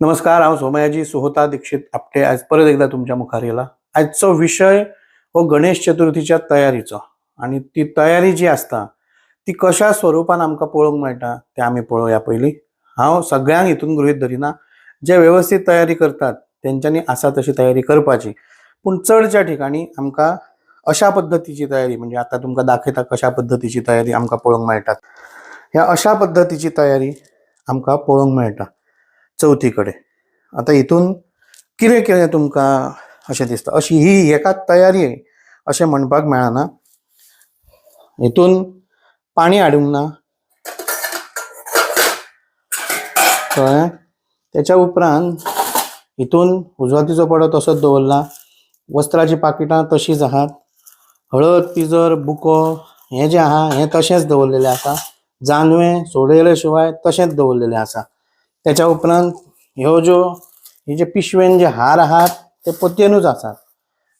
नमस्कार हांव सोमयाजी सुहोता दीक्षित आपटे. आज परत एकदा तुमच्या मुखार येला आजचो विशय हो गणेश चतुर्थीच्या तयारीचो. आणि ती तयारी जी असता ती कशा स्वरूपान आमकां पळोवंक मेळटा ते आमी पळोवया पयलीं हांव सगळ्यांक हितून गृहीत धरिना जे व्यवस्थित तयारी करतात तेंच्यांनी आसा तशी तयारी करपाची. पूण चडच्या ठिकाणी आमकां अशा पद्दतीची तयारी म्हणजे आतां तुमकां दाखयता कशा पद्दतीची तयारी आमकां पळोवंक मेळटात ह्या अशा पद्दतीची तयारी आमकां पळोवंक मेळटा. चवथी कडेन आतां हितून कितें कितें तुमकां? अशें दिसता. अशी ही एकाच तयारी अशें म्हणपाक मेळना. हितून पाणी हाडूंक ना कळ्ळें तेच्या उपरांत हितून उजवातीचो पडो तसोच दवरला. वस्त्राची पाकिटां तशींच आहात. हळद पिजर बुको हें जें आहा हें तशेंच दवरलेलें आसा. जानवें सोडयले शिवाय तशेंच दवरलेलें आसा. त्याच्या उपरांत ह्यो ज्यो हे जे पिशवेन जे हार आहात ते पोतयेनूच आसात.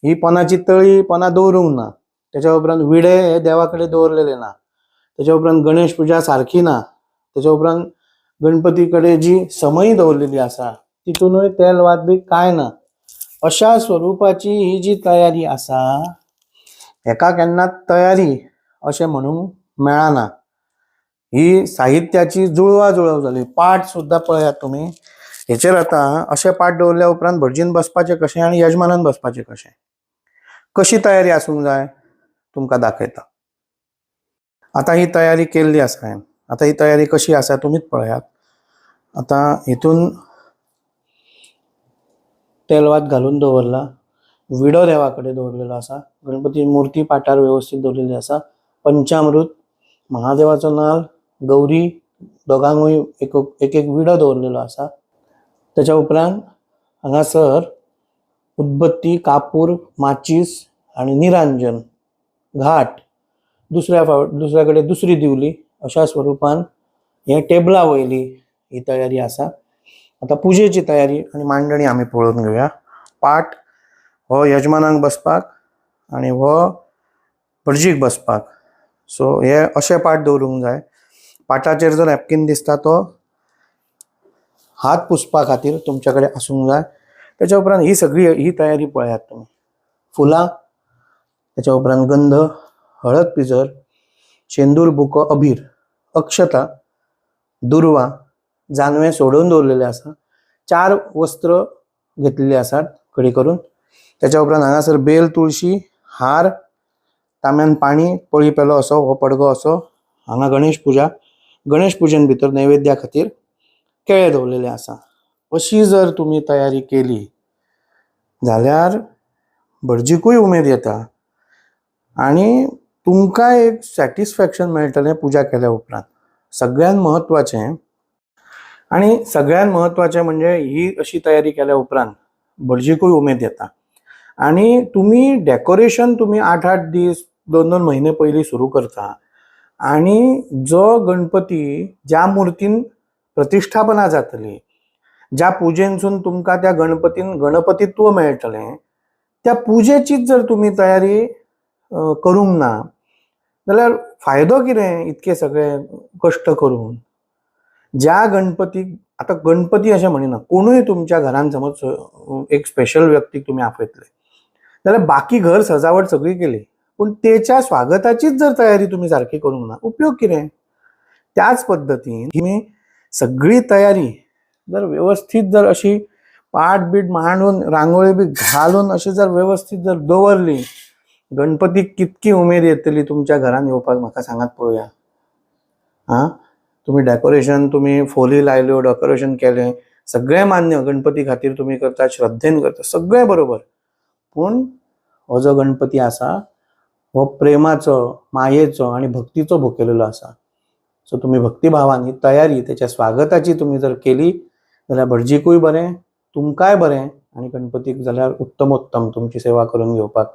ही पोनाची तळी पोना दवरूंक ना. त्याच्या उपरांत विडे हे देवा कडेन दवरलेले ना. त्याच्या उपरांत गणेश पुजा सारखी ना. त्याच्या उपरांत गणपती कडेन जी समयी दवरलेली आसा तितूनय तेल वाद बी कांय ना. अशा स्वरुपाची ही जी तयारी आसा हेका केन्ना तयारी अशें म्हणूंक मेळना. ही साहित्याची जुळवा जुळव जाली पाठ सुद्दां पळयात तुमी हेचेर आतां अशें पाठ दवरल्या उपरांत भटजीन बसपाचें कशें आनी यजमानान बसपाचें कशें कशी तयारी आसूंक जाय? तुमकां दाखयता. आतां ही तयारी केल्ली आसा हांवें आतां ही तयारी कशी आसा तुमीच पळयात. आतां हितून तेलवात घालून दवरला. विडो देवा कडेन दवरलेलो आसा गणपती मुर्ती पाठार व्यवस्थित दवरलेली आसा पंचामृत. महादेवाचो नाल. गौरी दोगांकूय एक एक एक विडो दवरलेलो आसा त्याच्या उपरांत हांगासर उदबत्ती कापूर माचीस आनी निरांजन घाट दुसऱ्या फावट दुसऱ्या कडेन दुसरी दिवली अशा स्वरुपान हे टेबला वयली ही तयारी आसा आतां पुजेची तयारी आनी मांडणी आमी पळोवन घेवया पाट हो यजमानांक बसपाक आनी हो भटजीक बसपाक. सो हे अशे पाट दवरूंक जाय. पाटाचेर जर नॅपकीन दिसता तो हात पुसपा खातीर तुमच्या कडेन आसूंक जाय. त्याच्या उपरांत ही सगळी ही तयारी पळयात तुमी फुलां त्याच्या उपरांत गंध हळद पिजर शेंदूर बुको अबीर अक्षता दुर्वा जानवें सोडून दवरलेलें आसा. चार वस्त्र घेतलेली आसात कडी करून. त्याच्या उपरांत हांगासर बेल तुळशी हार तांब्यान पाणी पळी पेलो असो हो पडगो असो हांगा गणेश पुजा गणेश पुजन भितर नैवेद्या खातीर केळे दवरलेले आसा अशी जर तुमी तयारी केली जाल्यार भटजीकूय उमेद येता आणि तुमकां एक सॅटिस्फॅक्शन मेळटलें पुजा केल्या उपरांत. सगळ्यांत म्हत्वाचें आणि सगळ्यांत महत्वाचें म्हणजे ही अशी तयारी केल्या उपरांत भटजीकूय उमेद येता. आणि तुम्ही डेकोरेशन तुम्ही आठ आठ दीस दोन दोन म्हयने पयलीं सुरू करता. आणि जो गणपती ज्या मुर्तीन प्रतिष्ठापना जातली ज्या पुजेनसून तुमकां त्या गणपतीन गणपतीत्व मेळटलें त्या पुजेचीच जर तुम्ही तयारी करूंक ना जाल्यार फायदो कितें इतके सगळे कश्ट करून? ज्या गणपतीक आता गणपती अशें म्हणिना कोणूय तुमच्या घरान समज एक स्पेशल व्यक्तीक तुम्ही आपयतले. जाल्यार बाकी घर सजावट सगळी केली. पूण तेच्या स्वागताचीच जर तयारी तुम्ही सारखी करूंक ना उपयोग कितें त्याच पद्दतीन तुम्ही सगळी तयारी जर व्यवस्थित जर अशी पाट बीट मांडून रांगोळी बी घालून अशी जर व्यवस्थित जर दवरली गणपतीक कितकी उमेद येतली तुमच्या घरान येवपाक म्हाका सांगात पळोवया. हा? तुम्ही डेकोरेशन तुम्ही फोली लायल्यो डेकोरेशन केलें सगळें मान्य गणपती खातीर तुम्ही करता श्रद्धेन करता सगळें बरोबर. पूण हो जो गणपती आसा हो प्रेमाचो मायेचो आणि भक्तीचो भोकेलेलो आसा सो तुम्ही भक्तिभावान तयारी त्याच्या स्वागताची तुम्ही जर केली जाल्यार भटजीकूय बरें तुमकांय बरें आणि गणपतीक जाल्यार उत्तमोत्तम तुमची सेवा करून घेवपाक